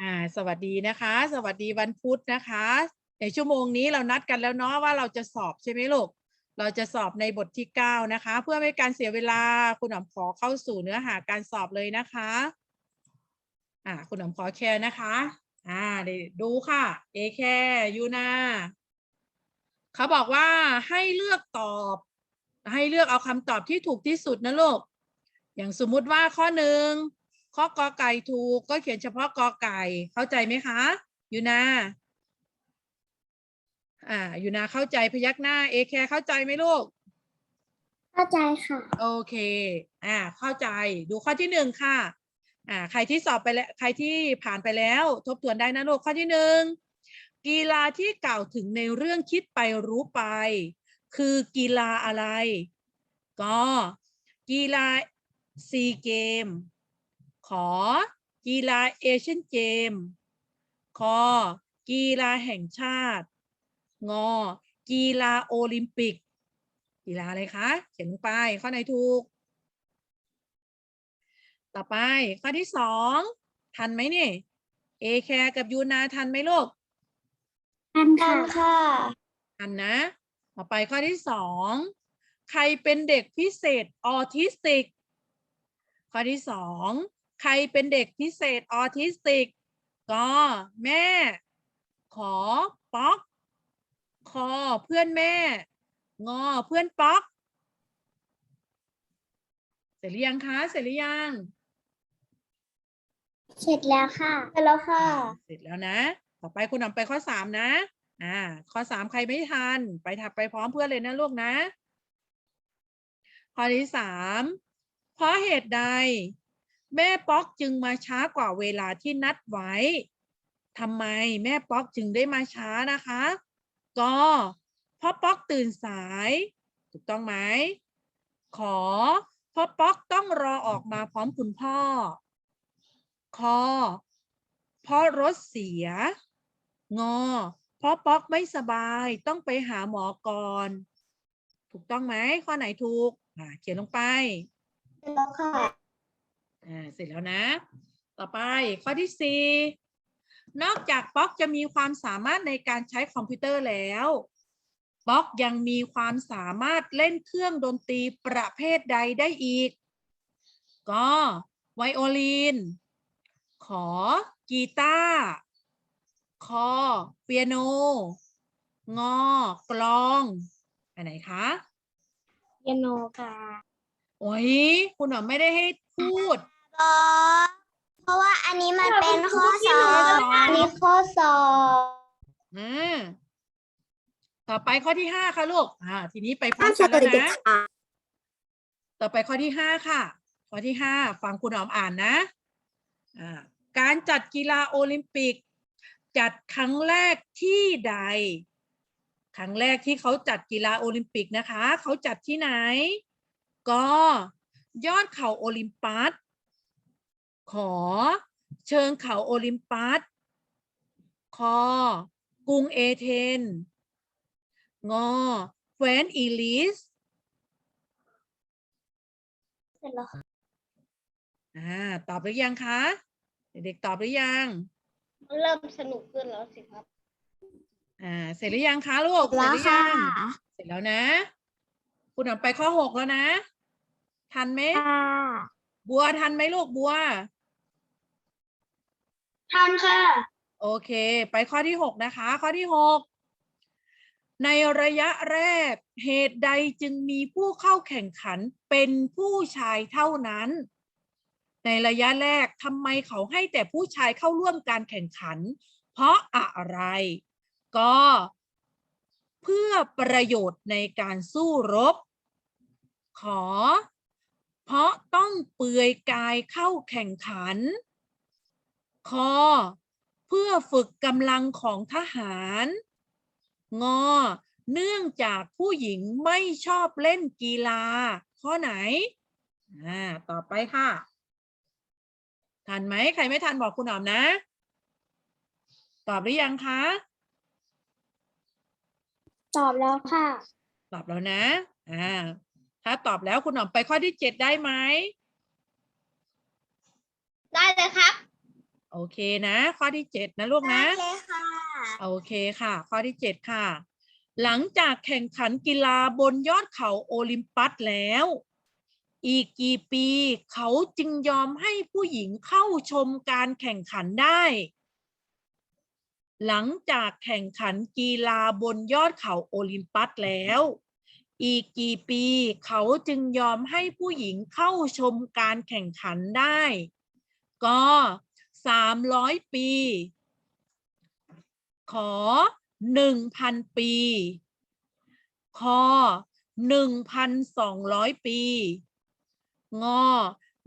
อ่าสวัสดีนะคะ สวัสดีวันพุธนะคะ ในชั่วโมงนี้เรานัดกันแล้วเนาะว่าเราจะสอบใช่ไหมลูกเราจะสอบในบทที่เก้านะคะ เพื่อไม่ให้การเสียเวลาคุณหนอมขอเข้าสู่เนื้อหาการสอบเลยนะคะอ่าคุณหนอมขอแชร์นะคะอ่าเดี๋ยวดูค่ะเอแคยูนาเขาบอกว่าให้เลือกตอบ ให้เลือกเอาคำตอบที่ถูกที่สุดนะลูกอย่างสมมุติว่าข้อหนึ่ง ข้อกอไก่ถูกก็เขียนเฉพาะกอไก่ เข้าใจไหมคะยูนาอ่ายูนาเข้าใจพยักหน้า เอแคเข้าใจไหมลูก เข้าใจค่ะ โอเค อ่า เข้าใจ ดูข้อที่หนึ่งค่ะ อ่า ใครที่สอบไปแล้ว ใครที่ผ่านไปแล้ว ทบทวนได้นะลูก ข้อที่หนึ่ง กีฬาที่กล่าวถึงในเรื่องคิดไปรู้ไป คือกีฬาอะไร ก็ กีฬาซีเกม ขอ กีฬาเอเชียนเกมคอกีฬาแห่งชาติ งอ กีฬาโอลิมปิก กีฬาอะไรคะ เขียนลงไปข้อไหนถูก ต่อไปข้อที่สองทันไหมนี่เอแคร์กับยูนาทันไหมลูก ทันค่ะค่ะทันนะ ต่อไปข้อที่สองใครเป็นเด็กพิเศษออทิสติก ข้อที่สอง ใครเป็นเด็กพิเศษออทิสติกก็แม่ ขอป๊อกคอเพื่อนแม่ งอเพื่อนป๊อก เสร็จหรือยังคะ เสร็จหรือยัง เสร็จแล้วค่ะ เสร็จแล้วค่ะ เสร็จแล้วนะ ต่อไปคุณนำไปข้อสามนะ อ่า ข้อสามใครไม่ทัน ไปถับไปพร้อมเพื่อนเลยนะลูกนะ ข้อที่สามเพราะเหตุใด แม่ป๊อกจึงมาช้ากว่าเวลาที่นัดไว้ทำไมแม่ป๊อกจึงได้มาช้านะคะ ก็เพราะป๊อกตื่นสาย ถูกต้องไหมขอเพราะป๊อกต้องรอออกมาพร้อมคุณพ่อ คอ เพราะรถเสีย งอ เพราะป๊อกไม่สบายต้องไปหาหมอก่อน ถูกต้องไหมข้อไหนถูก อ่าเขียนลงไปเสร็จแล้วค่ะ อ่าเสร็จแล้วนะ ต่อไปข้อที่สี่นอกจากป๊อกจะมีความสามารถในการใช้คอมพิวเตอร์แล้วป๊อกยังมีความสามารถเล่นเครื่องดนตรีประเภทใดได้อีก ก็ไวโอลิน ขอ กีตาร์ คอ เปียโน งอ กลอง อันไหนคะ เปียโนค่ะ โอ้ย คุณหนอมไม่ได้ให้พูด เพราะว่าอันนี้มันเป็นข้อสอบอันนี้ข้อสอบอ่าต่อไปข้อที่ห้าค่ะลูก อ่า ทีนี้ไปพร้อมกันแล้วนะ ต่อไปข้อที่ห้าค่ะ ข้อที่ห้าฟังคุณหอมอ่านนะ อ่า การจัดกีฬาโอลิมปิก จัดครั้งแรกที่ใด ครั้งแรกที่เขาจัดกีฬาโอลิมปิกนะคะ เขาจัดที่ไหน ก็ยอดเขาโอลิมปัส ขอ เชิงเขาโอลิมปัส คอ กรุงเอเธนส์งอแคว้นอีลิสเสร็จแล้วค่ะอ่าตอบหรือยังคะ เด็กๆตอบหรือยัง เริ่มสนุกขึ้นแล้วสิครับ อ่า เสร็จหรือยังคะลูกเสร็จแล้วหรือค่ะยังเสร็จแล้วนะ คุณออกไปข้อหกแล้วนะ ทันไหมค่ะบัวทันไหมลูกบัว ทันค่ะ โอเค ไปข้อที่หกนะคะ ข้อที่หกในระยะแรกเหตุใดจึงมีผู้เข้าแข่งขันเป็นผู้ชายเท่านั้น ในระยะแรกทำไมเขาให้แต่ผู้ชายเข้าร่วมการแข่งขัน เพราะอะไร ก็เพื่อประโยชน์ในการสู้รบ ขอ เพราะต้องเปลือยกายเข้าแข่งขัน คอ เพื่อฝึกกำลังของทหาร งอ เนื่องจากผู้หญิงไม่ชอบเล่นกีฬา ข้อไหน อ่า ต่อไปค่ะ ทันไหม ใครไม่ทันบอกคุณหอมนะ ตอบหรือยังคะ ตอบแล้วค่ะ ตอบแล้วนะ อ่า ถ้าตอบแล้วคุณหอมไปข้อที่เจ็ดได้ไหม ได้เลยครับ โอโอเคนะ ข้อที่เจ็ดนะลูกนะ ได้เลยค่ะ โอเคค่ะ ข้อที่เจ็ดค่ะ หลังจากแข่งขันกีฬาบนยอดเขาโอลิมปัสแล้ว อีกกี่ปีเขาจึงยอมให้ผู้หญิงเข้าชมการแข่งขันได้ หลังจากแข่งขันกีฬาบนยอดเขาโอลิมปัสแล้ว อีกกี่ปีเขาจึงยอมให้ผู้หญิงเข้าชมการแข่งขันได้ ก็ สามร้อยปี ขอหนึ่งพันปี คอหนึ่งพันสองร้อยปี งอ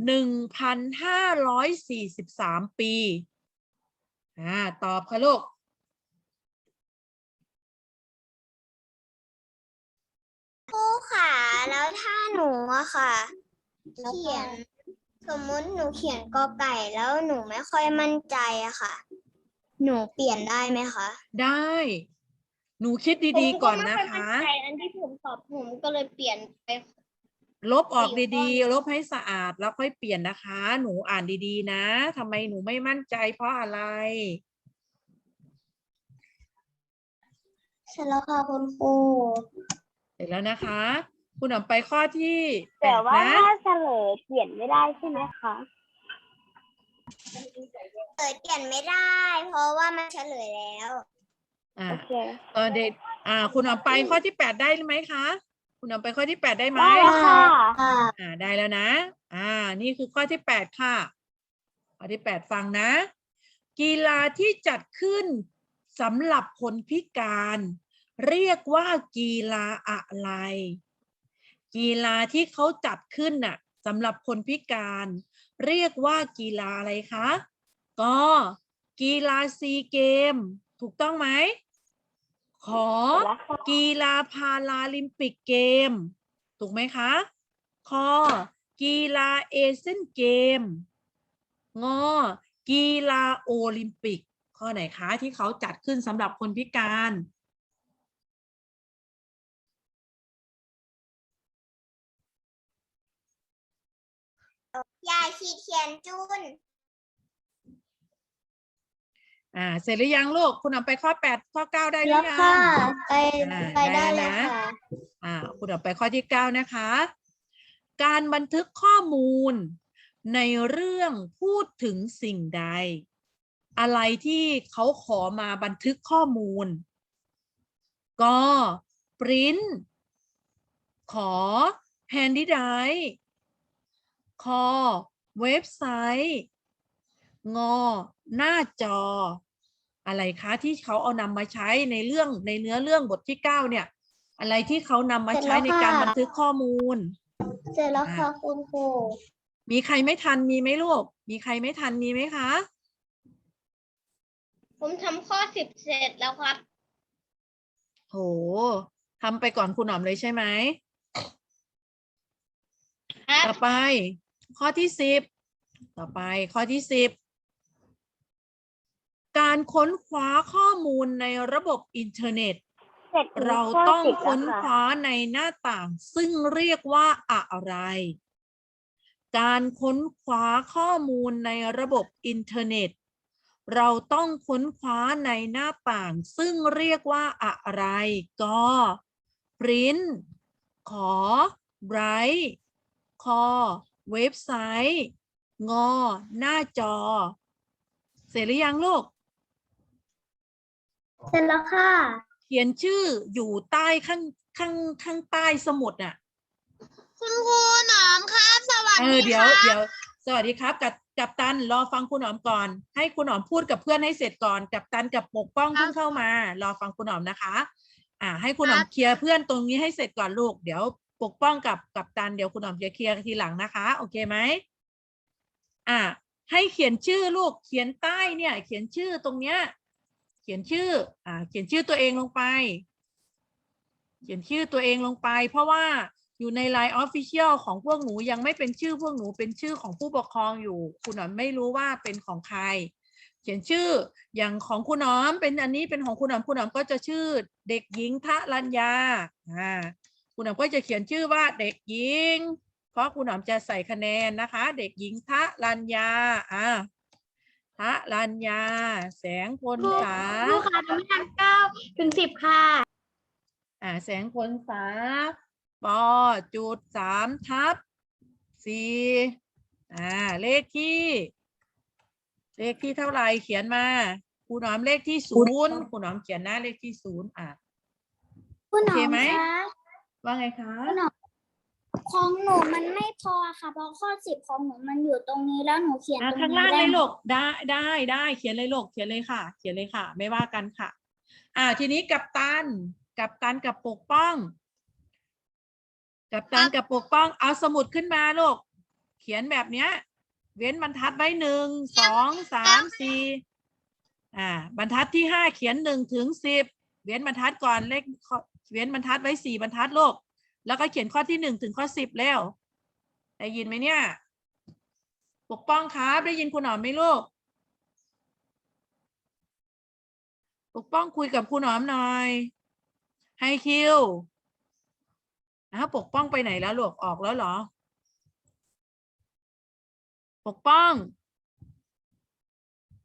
หนึ่งพันห้าร้อยสี่สิบสามปี อ่า ตอบค่ะลูกครูค่ะ แล้วถ้าหนูอะค่ะ เขียน สมมุติหนูเขียนกอไก่แล้วหนูไม่ค่อยมั่นใจอะค่ะ หนูเปลี่ยนได้ไหมคะได้ หนูคิดดีๆก่อนนะคะผมก็ไม่อยมั่ใจอันที่ผมตอบผมก็เลยเปลี่ยนไป ลบออกสี่ข้อ ดีๆ ลบให้สะอาดแล้วค่อยเปลี่ยนนะคะ หนูอ่านดีๆ นะทำไมหนูไม่มั่นใจเพราะอะไร เสร็จแล้วค่ะคุณครู เสร็จแล้วนะคะ คุณอ๋อมไปข้อที่แปแต่ดว่านะ ถ้าเฉลยเปลี่ยนไม่ได้ใช่ไหมคะ เปิดเปลี่ยนไม่ได้ เพราะว่ามันเฉลยแล้ว อ่าโอเคตอนเด็กอ่า คุณอ๋อมไปข้อที่แปดได้ไหมคะ คุณอ๋อมไปข้อที่แปดได้ไหมได้ค่ะค่ะ อ่า ได้แล้วนะ อ่า นี่คือข้อที่แปดค่ะ ข้อที่แปดฟังนะ กีฬาที่จัดขึ้นสำหรับคนพิการ เรียกว่ากีฬาอะไร กีฬาที่เขาจัดขึ้นน่ะสำหรับคนพิการ เรียกว่ากีฬาอะไรคะ ก็กีฬาซีเกม ถูกต้องไหม ขอกีฬาพาราลิมปิกเกม ถูกไหมคะคอกีฬาเอเชียนเกม งอ กีฬาโอลิมปิก ข้อไหนคะที่เขาจัดขึ้นสำหรับคนพิการ ยายขีดเขียนจุนอ่า เสร็จหรือยังลูก คุณเอาไปข้อแปดข้อเก้าได้หรืแล้วอยังค่ะไปอ่าไปได้ได้เลยนะค่ะอ่า คุณเอาไปข้อที่เก้านะคะ การบันทึกข้อมูลในเรื่องพูดถึงสิ่งใด อะไรที่เขาขอมาบันทึกข้อมูล ก็ปริ้นขอแฮนดี้ได คอ เว็บไซต์ งอ หน้าจอ อะไรคะที่เขาเอานำมาใช้ในเรื่องในเนื้อเรื่องบทที่เก้าเนี่ย อะไรที่เขานำมาเสร็จใช้แล้วในการค่ะบันทึกข้อมูล เสร็จแล้วค่ะคุณครูมีใครไม่ทันมีไหมลูก มีใครไม่ทันมีไหมคะ ผมทำข้อสิบเสร็จแล้วครับ โหทำไปก่อนคุณหนอมเลยใช่ไหม ครับ ต่อไป ข้อที่สิบต่อไปข้อที่สิบการค้นคว้าข้อมูลในระบบอินเทอร์เน็ตเสร็จเราต้องค้นคว้าในหน้าต่าง ซึ่งเรียกว่าอะไร การค้นคว้าข้อมูลในระบบอินเทอร์เน็ต เราต้องค้นคว้าในหน้าต่าง ซึ่งเรียกว่าอะไร ก็ print ขอ write คอ เว็บไซต์ งอ หน้าจอ เสร็จหรือยังลูก เสร็จแล้วค่ะ เขียนชื่ออยู่ใต้ข้างข้างข้างใต้สมุดน่ะ คุณครูหนอมครับ สวัสเอดีอเดี๋ยวครับเดี๋ยวสวัสดีครับ กับกับตันรอฟังคุณหอมก่อน ให้คุณหอมพูดกับเพื่อนให้เสร็จก่อน กับตันกับปกป้องเพิ่งเข้ามา รอฟังคุณหอมนะคะ อ่า ให้คุณหอมเคลียร์เพื่อนตรงนี้ให้เสร็จก่อนลูก เดี๋ยว ปกป้องกับกับตันเดี๋ยวคุณหอมจะเคลียร์ทีหลังนะคะ โอเคไหมอ่าให้เขียนชื่อลูกเขียนใต้เนี่ย เขียนชื่อตรงเนี้ย เขียนชื่ออ่าเขียนชื่อตัวเองลงไป เขียนชื่อตัวเองลงไป เพราะว่าอยู่ใน Line Official ของพวกหนูยังไม่เป็นชื่อพวกหนูเป็นชื่อของผู้ปกครองอยู่ คุณหนอมไม่รู้ว่าเป็นของใคร เขียนชื่ออย่างของคุณหนอมเป็นอันนี้เป็นของคุณหนอมคุณหนอมก็จะชื่อเด็กหญิงทะรัญญาอ่า คุณหนอมก็จะเขียนชื่อว่าเด็กหญิง เพราะคุณหนอมจะใส่คะแนนนะคะ เด็กหญิงทะรัญญาอ่าทะรัญญา แสงพลษาครูค่ะหนูไม่ทันเก้าถึงสิบค่ะ อ่า แสงพลษาปอจุดสามทับสี่อ่า เลขที่ เลขที่เท่าไหร่เขียนมาครูหนอมเลขที่ศูนย์ครูหนอมเขียนหน้าเลขที่ศูนย์อะ คุณหนอโอเคมไหม คะ ว่าไงคะ ของหนูมันไม่พอค่ะ เพราะข้อสิบของหนูมันอยู่ตรงนี้แล้วหนูเขียนอะตรงข้างนี้ล่างได้เลยไหมลูกได้ได้ได้เขียนเลยลูกเขียนเลยค่ะ เขียนเลยค่ะ ไม่ว่ากันค่ะ อ่าทีนี้กับตันกับตันกับปกป้อง กับตันกับปกป้อง เอาสมุดขึ้นมาลูกเขียนแบบเนี้ย เว้นบรรทัดไว้หนึ่งสองสามสี่อ่า บรรทัดที่ห้าเขียนหนึ่งถึงสิบเว้นบรรทัดก่อนเลขข้อ เว้นบรรทัดไว้สี่บรรทัดโลก แล้วก็เขียนข้อที่หนึ่งถึงข้อสิบแล้วได้ยินไหมเนี่ย ปกป้องครับได้ยินคุณหนอมไหมลูก ปกป้องคุยกับคุณหนอมหน่อยให้คิวอ้าวปกป้องไปไหนแล้วลูกออกแล้วเหรอ ปกป้อง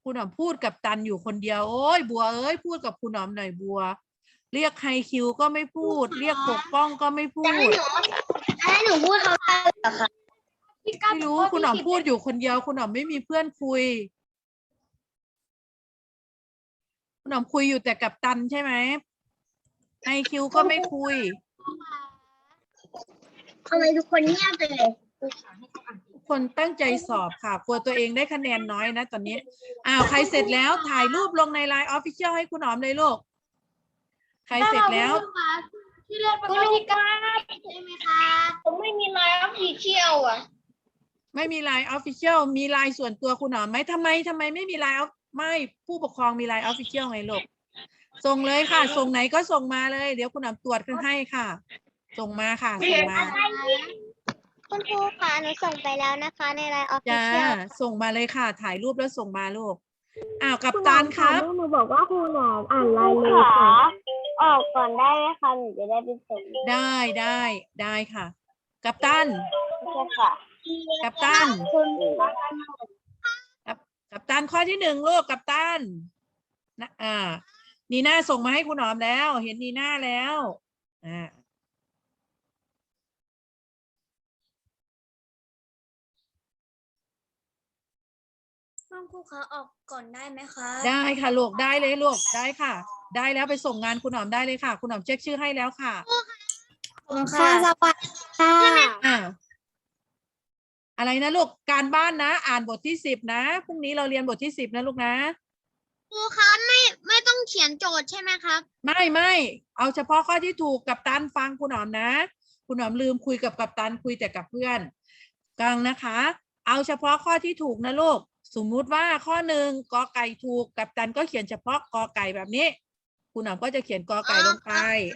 คุณหนอมพูดกับตันอยู่คนเดียว โอ้ยบัวเอ้ยพูดกับคุณหนอมหน่อยบัว เรียกไฮคิวก็ไม่พูด เรียกปกป้องก็ไม่พูจะดให้หนูจะให้หนูพูดเขาได้เหรอคะไม่รู้คุณหนอมพูดอยู่คนเดียว คุณหนอมไม่มีเพื่อนคุย คุณหนอมคุยอยู่แต่กับตันใช่ไหมไอคิวก็ไม่คุย ทำไมทุกคนเงียบไปเลยทุกคนตั้งใจสอบค่ะกลัวตัวเองได้คะแนนน้อยนะตอนนี้ อ้าว ใครเสร็จแล้วถ่ายรูปลงในไลน์ออฟฟิเชียลให้คุณหนอมเลยลูก ใครเสร็จแล้ว ที่เลื่อนไปที่เก้าใช่ไหมคะผมไม่มีไลน์ออฟฟิเชียลอะ ไม่มีไลน์ออฟฟิเชียลมีไลน์ส่วนตัวคุณหนอมไหมทำไมทำไมไม่มีไลน์ไม่ผู้ปกครองมีไลน์ออฟฟิเชียลไงลูกส่งเลยค่ะ ส่งไหนก็ส่งมาเลย เดี๋ยวคุณหนอมตรวจกันให้ค่ะ ส่งมาค่ะ ส่งมาคุณครูคะหนูส่งไปแล้วนะคะ ในไลน์ออฟฟิจ้าเชียลส่งมาเลยค่ะ ถ่ายรูปแล้วส่งมาลูกอ้าวกับตันครับหนูบอกว่าครูหนอมอ่านไลน์เลยค่ะ ออกก่อนได้ไหมคะหนูจะได้ไปส่งได้ได้ได้ค่ะ กับตัน ค่ะกับตัน คุณกับตันข้อที่หนึ่งลูกกับตันนะอ่า นีน่าส่งมาให้คุณหนอมแล้ว เห็นนีน่าแล้วอ่าคุณครูคะออกก่อนได้ไหมคะ ได้ค่ะลูกได้เลยลูกได้ค่ะ ได้แล้วไปส่งงานคุณหนอมได้เลยค่ะ คุณหนอมเช็คชื่อให้แล้วค่ะค่ะสวัสดีค่ะอ่าอะไรนะลูกการบ้านนะ อ่านบทที่สิบนะพรุ่งนี้เราเรียนบทที่สิบนะลูกนะครูคะไม่ไม่ต้องเขียนโจทย์ใช่ไหมครับ ไม่ไม่เอาเฉพาะข้อที่ถูกกับตันฟังคุณหนอมนะ คุณหนอมลืมคุยกับกัปตันคุยแต่กับเพื่อนกังนะคะ เอาเฉพาะข้อที่ถูกนะลูกสมมุติว่าข้อหนึ่งกอไก่ถูกกัปตันก็เขียนเฉพาะกอไก่แบบนี้ คุณหนอมก็จะเขียนกอไก่ลงไป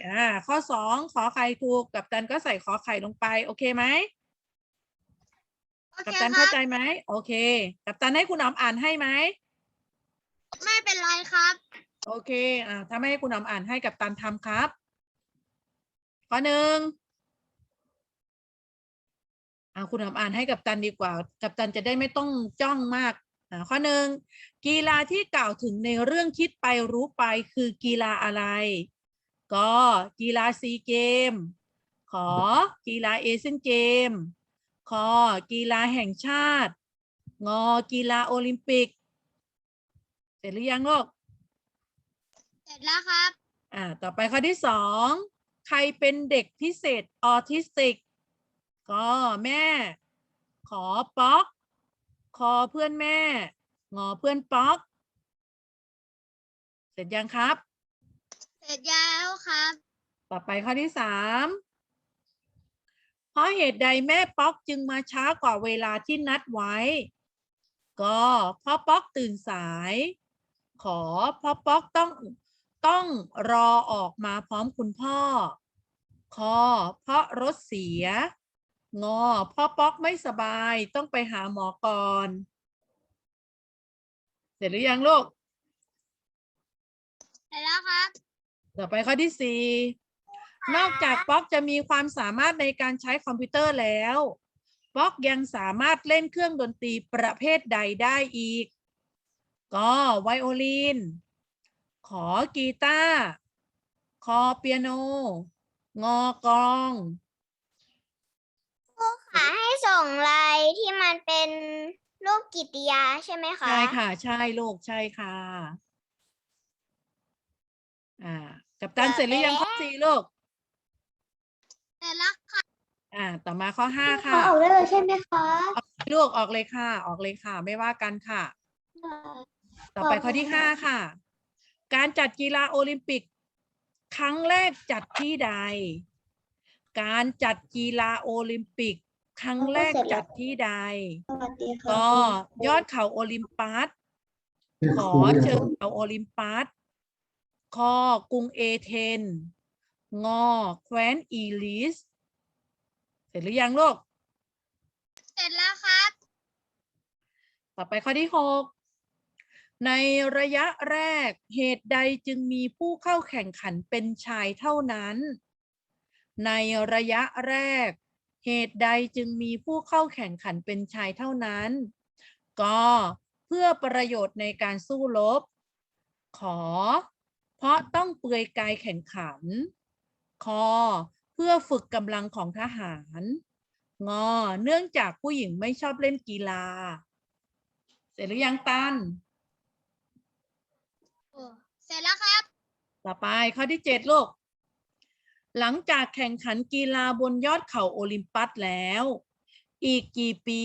อ่า ข้อสองขอไข่ถูก กัปตันก็ใส่ขอไข่ลงไป โอเคไหมโอกัปเคตันครัเข้าบใจไหม โอเค กัปตันให้คุณหนอมอ่านให้ไหม ไม่เป็นไรครับ โอเค อ่าถ้าไม่ให้คุณหนอมอ่านให้กัปตันทำครับ ข้อหนึ่งอ่าคุณหนอมอ่านให้กัปตันดีกว่า กัปตันจะได้ไม่ต้องจ้องมากอ่า ข้อหนึ่งกีฬาที่กล่าวถึงในเรื่องคิดไปรู้ไปคือกีฬาอะไร ก็กีฬาซีเกม ขอกีฬาเอเชียนเกมคอกีฬาแห่งชาติ งอกีฬาโอลิมปิก เสร็จหรือยังลูกเสร็จแล้วครับ อ่า ต่อไปข้อที่สองใครเป็นเด็กพิเศษออทิสติก ก็แม่ ขอป๊อก คอเพื่อนแม่ งอเพื่อนป๊อก เสร็จยังครับ เสร็จแล้วครับ ต่อไปข้อที่สามเพราะเหตุใดแม่ป๊อกจึงมาช้ากว่าเวลาที่นัดไว้ ก็เพราะป๊อกตื่นสาย ขอเพราะป๊อกต้องต้องรอออกมาพร้อมคุณพ่อ คอเพราะรถเสีย งอเพราะป๊อกไม่สบายต้องไปหาหมอก่อน เสร็จหรือยังลูก เสร็จแล้วครับ ต่อไปข้อที่สี่นอกจากป๊อกจะมีความสามารถในการใช้คอมพิวเตอร์แล้วป๊อกยังสามารถเล่นเครื่องดนตรีประเภทใดได้อีก ก็ไวโอลิน ขอกีตาร์ คอเปียโน งอกลอง ค่ะให้ส่งลายที่มันเป็นรูปกิตติยาใช่ไหมคะ ใช่ค่ะ ใช่ลูกใช่ค่ะ อ่า กับตันเสร็จหรือยังข้อสี่ลูกแต่ละค่ะอ่า ต่อมาข้อห้าค่ะออกได้เลยใช่ไหมคะลูกออกเลยค่ะ ออกเลยค่ะ ไม่ว่ากันค่ะ ต่อไปข้อที่ห้าค่ะ การจัดกีฬาโอลิมปิก ครั้งแรกจัดที่ใด การจัดกีฬาโอลิมปิก ครั้งแรกจัดที่ใด สวัสดีค่ะก็ยอดเขาโอลิมปัส ขอเชิญเขาโอลิมปัสคอกรุงเอเธน งอ แคว้นอีลิส เสร็จหรือยังลูก เสร็จแล้วครับ ต่อไปข้อที่หกในระยะแรกเหตุใดจึงมีผู้เข้าแข่งขันเป็นชายเท่านั้น ในระยะแรก เหตุใดจึงมีผู้เข้าแข่งขันเป็นชายเท่านั้น ก็เพื่อประโยชน์ในการสู้รบ ขอ เพราะต้องเปลือยกายแข่งขัน คอ เพื่อฝึกกำลังของทหาร งอ เนื่องจากผู้หญิงไม่ชอบเล่นกีฬา เสร็จหรือยังตันเสร็จแล้วครับ ต่อไปข้อที่เจ็ดลูก หลังจากแข่งขันกีฬาบนยอดเขาโอลิมปัสแล้ว อีกกี่ปี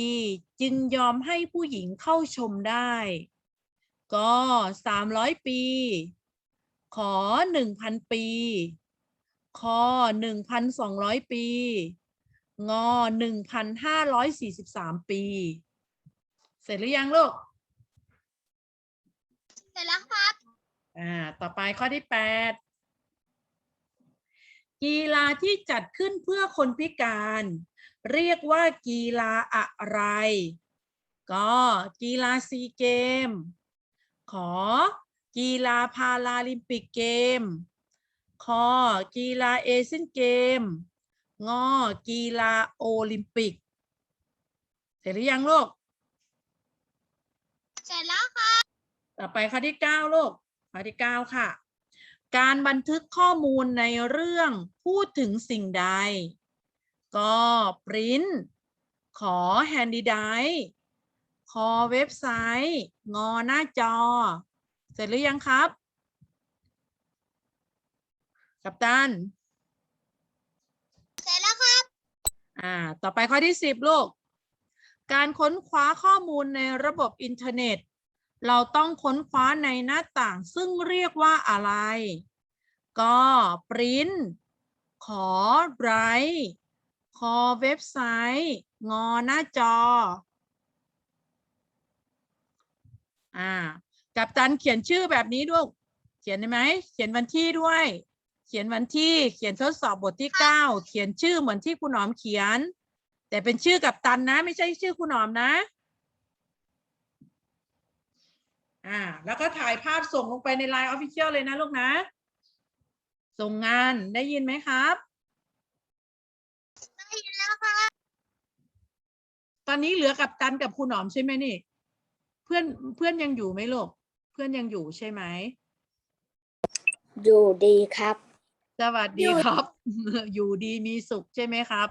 จึงยอมให้ผู้หญิงเข้าชมได้ ก็สามร้อยปี ขอหนึ่งพันปีคอหนึ่งพันสองร้อยปี งอหนึ่งพันห้าร้อยสี่สิบสามปี เสร็จหรือยังลูก เสร็จแล้วครับ อ่า ต่อไปข้อที่แปด กีฬาที่จัดขึ้นเพื่อคนพิการ เรียกว่ากีฬาอะไร ก็กีฬาซีเกม ขอ กีฬาพาราลิมปิกเกมคอกีฬาเอเชียนเกม งอ กีฬาโอลิมปิก เสร็จหรือยังลูก เสร็จแล้วครับต่อไปข้อที่เก้าลูกข้อที่เก้าค่ะ การบันทึกข้อมูลในเรื่องพูดถึงสิ่งใด ก็ปริ้นขอแฮนดี้ไดคอเว็บไซต์ งอหน้าจอ เสร็จหรือยังครับ กัปตัน เสร็จแล้วครับ อ่า ต่อไปข้อที่สิบลูก การค้นคว้าข้อมูลในระบบอินเทอร์เน็ต เราต้องค้นคว้าในหน้าต่างซึ่งเรียกว่าอะไร ก็ปริ้นขอไรคอเว็บไซต์ งอหน้าจอ อ่า กับตันเขียนชื่อแบบนี้ด้วย เขียนได้ไหม เขียนวันที่ด้วย เขียนวันที่ เขียนทดสอบบทที่เก้า เขียนชื่อเหมือนที่คุณหนอมเขียน แต่เป็นชื่อกับตันนะ ไม่ใช่ชื่อคุณหนอมนะ อ่า แล้วก็ถ่ายภาพส่งลงไปในไลน์ออฟฟิเชียลเลยนะลูกนะ ส่งงานได้ยินไหมครับ ได้ยินแล้วครับ ตอนนี้เหลือกับตันกับคุณหนอมใช่ไหมนี่ เพื่อนเพื่อนยังอยู่ไหมลูก เพื่อนยังอยู่ใช่ไหม อยู่ดีครับ สวัสดีครับ อยู่ดีมีสุขใช่ไหมครับ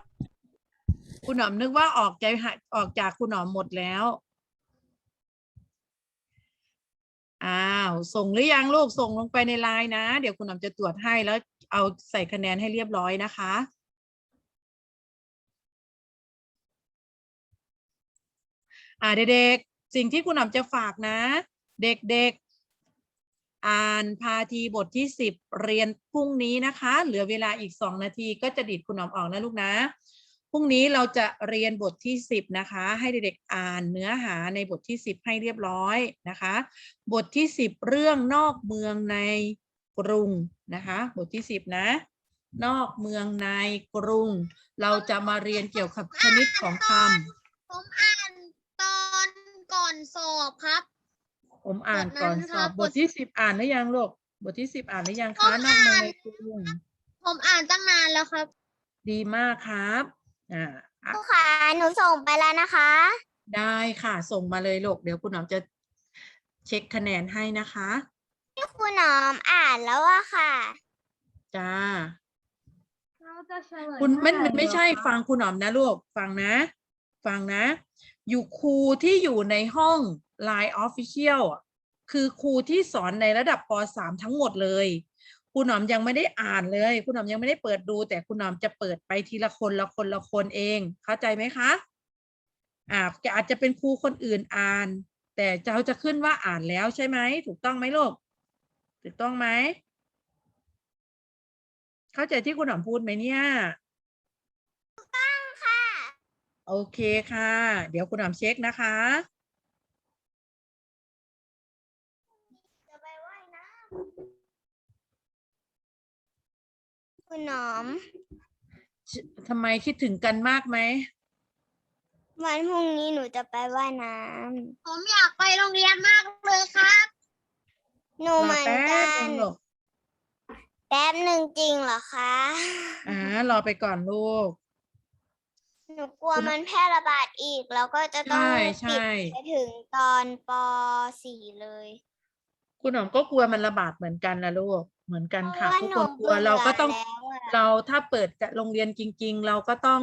คุณหนอมนึกว่าออกใจหายออกจากคุณหนอมหมดแล้ว อ้าวส่งหรือยังลูกส่งลงไปในไลน์นะ เดี๋ยวคุณหนอมจะตรวจให้แล้วเอาใส่คะแนนให้เรียบร้อยนะคะอ่าเด็กๆ สิ่งที่คุณหนอมจะฝากนะ เด็กๆ อ่านพาทีบทที่สิบเรียนพรุ่งนี้นะคะ เหลือเวลาอีกสองนาทีก็จะดิดคุณหนอมออกนะลูกนะ พรุ่งนี้เราจะเรียนบทที่สิบนะคะ ให้เด็กๆอ่านเนื้อหาในบทที่สิบให้เรียบร้อยนะคะ บทที่สิบเรื่องนอกเมืองในกรุงนะคะ บทที่สิบนะ นอกเมืองในกรุง เราจะมาเรียนเกี่ยวกับชนิดของคำผมอ่านตอนก่อนสอบครับ ผมอ่านก่อนบทนั้นสครัอบบบทที่สิบอ่านหรือยังลูกบทที่สิบอ่านหรือยังคะนอกเมืองในกรุง ผมอ่านตั้งนานแล้วครับ ดีมากครับ อ่าอะครูขาหนูส่งไปแล้วนะคะ ได้ค่ะส่งมาเลยลูกเดี๋ยวคุณหนอมจะเช็คคะแนนให้นะคะที่ครูหนอมอ่านแล้วอะค่ะ จ้า เราจะเฉลยคุณไม่มันไม่ใช่ฟังคุณหนอมนะลูกฟังนะ ฟังนะ อยู่ครูที่อยู่ในห้อง Line Official อะคือครูที่สอนในระดับป .3 ทั้งหมดเลย คุณหนอมยังไม่ได้อ่านเลย คุณหนอมยังไม่ได้เปิดดู แต่คุณหนอมจะเปิดไปทีละคนละคนละคนเอง เข้าใจไหมคะอ่าอาจจะเป็นครูคนอื่นอ่าน แต่เจ้าจะขึ้นว่าอ่านแล้วใช่ไหมถูกต้องไหมลูกถูกต้องไหมเข้าใจที่คุณหนอมพูดไหมเนี่ยค่ะ โอเคค่ะ เดี๋ยวคุณหนอมเช็คนะคะจะไปว่ายน้ำ คุณหนอม ทำไมคิดถึงกันมากไหม วันพรุ่งนี้หนูจะไปว่ายน้ผมอยากไปโรงเรียนมากเลยครับำหนูรเหอมือนแป๊กับนึนงลูกแป๊บหนึ่งจริงเหรอคะ อ่ารอไปก่อนลูก หนูกลัวมันแพร่ระบาดอีก แล้วก็จะต้องใช่ปิดใช่ ไปถึงตอนป .4 เลย คุณหนอมก็กลัวมันระบาดเหมือนกันนะลูก เหมือนกันค่ะเพราะว่าทุกหนูคนกลัวเบื่อเราก็ต้องแล้วอะเราถ้าเปิดโรงเรียนจริง ๆ เราก็ต้อง